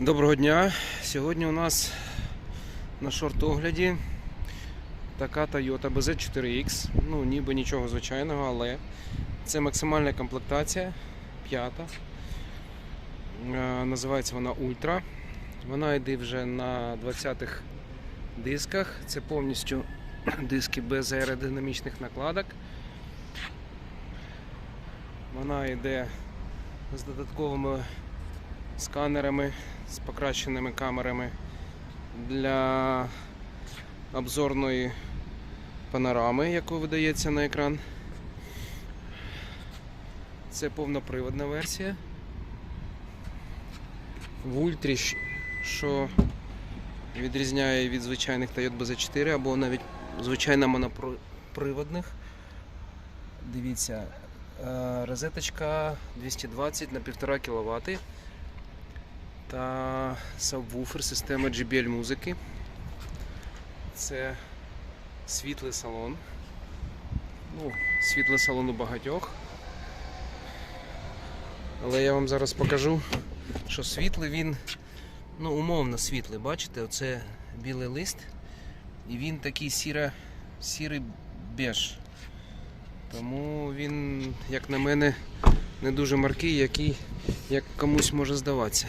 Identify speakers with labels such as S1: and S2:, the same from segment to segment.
S1: Доброго дня! Сьогодні у нас на шорт-огляді така Toyota BZ4X. Ну, ніби нічого звичайного, але це максимальна комплектація, п'ята. Е, Називається вона Ультра. Вона йде вже на 20-х дисках. Це повністю диски без аеродинамічних накладок. Вона йде з додатковими сканерами, з покращеними камерами для обзорної панорами, яку видається на екран. Це повноприводна версія. В ультрі, що відрізняє від звичайних Toyota BZ4 або навіть звичайно моноприводних. Дивіться, е, розеточка 220 на 1,5 кВт та сабвуфер система JBL музики. Це світлий салон. Ну, світлий салон у багатьох. Але я вам зараз покажу, що світлий він, ну, умовно світлий, бачите, оце білий лист. І він такий сіра, сірий беж. Тому він, як на мене, не дуже маркий, який як комусь може здаватися.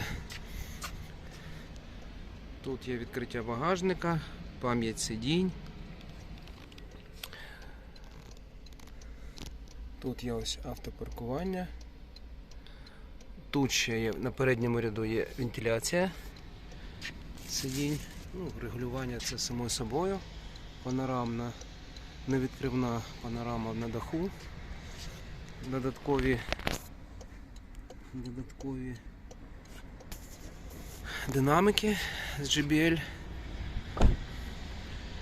S1: Тут є відкриття багажника, пам'ять сидінь. Тут є ось автопаркування. Тут ще є на передньому ряду є вентиляція сидінь. Ну, регулювання це само собою. Панорамна, невідкривна панорама на даху. Додаткові додаткові динамики з JBL.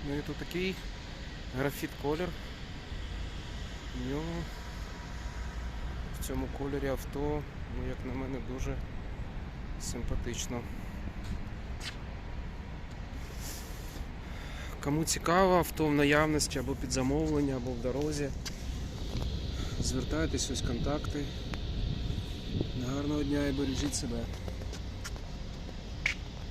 S1: Ну і тут такий графіт колір. У нього в цьому кольорі авто, ну як на мене, дуже симпатично. Кому цікаво, авто в наявності або під замовлення, або в дорозі. Звертайтесь, ось контакти. Гарного дня і бережіть себе.